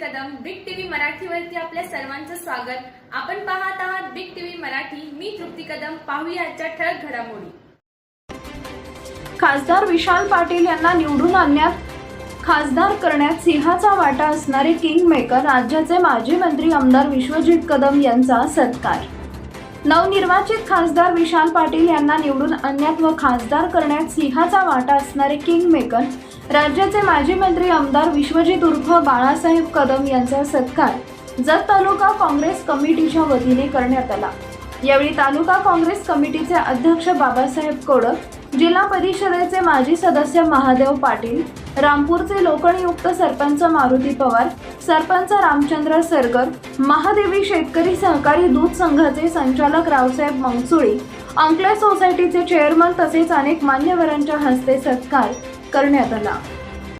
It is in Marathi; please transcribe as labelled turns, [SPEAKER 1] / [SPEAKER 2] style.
[SPEAKER 1] कदम बिग टीव्ही मराठीवरती आपल्या सर्वांचं स्वागत. आपण पाहत आहात बिग टीव्ही मराठी. मी तृप्ती कदम. पाहूया आजच्या ठळक घडामोडी.
[SPEAKER 2] खासदार विशाल पाटील यांना निवडून आणण्यात खासदार करण्यात सिंहाचा वाटा असणारे किंग मेकर राज्याचे माजी मंत्री आमदार विश्वजित कदम यांचा सत्कार. नवनिर्वाचित खासदार विशाल पाटील यांना निवडून आणण्यात व खासदार करण्यात सिंहाचा वाटा असणारे किंग मेकर राज्याचे माजी मंत्री आमदार विश्वजित उर्फ बाळासाहेब कदम यांचा सत्कार जत तालुका काँग्रेस कमिटीच्या वतीने करण्यात आला. यावेळी तालुका काँग्रेस कमिटीचे अध्यक्ष बाबासाहेब कोडक जिल्हा परिषदेचे माजी सदस्य महादेव पाटील रामपूरचे लोकनियुक्त सरपंच मारुती पवार सरपंच रामचंद्र सरगर महादेवी शेतकरी सहकारी दूध संघाचे संचालक रावसाहेब मंगसुळी अंकल्या सोसायटीचे चेअरमन तसेच अनेक मान्यवरांच्या हस्ते सत्कार करण्यात आला.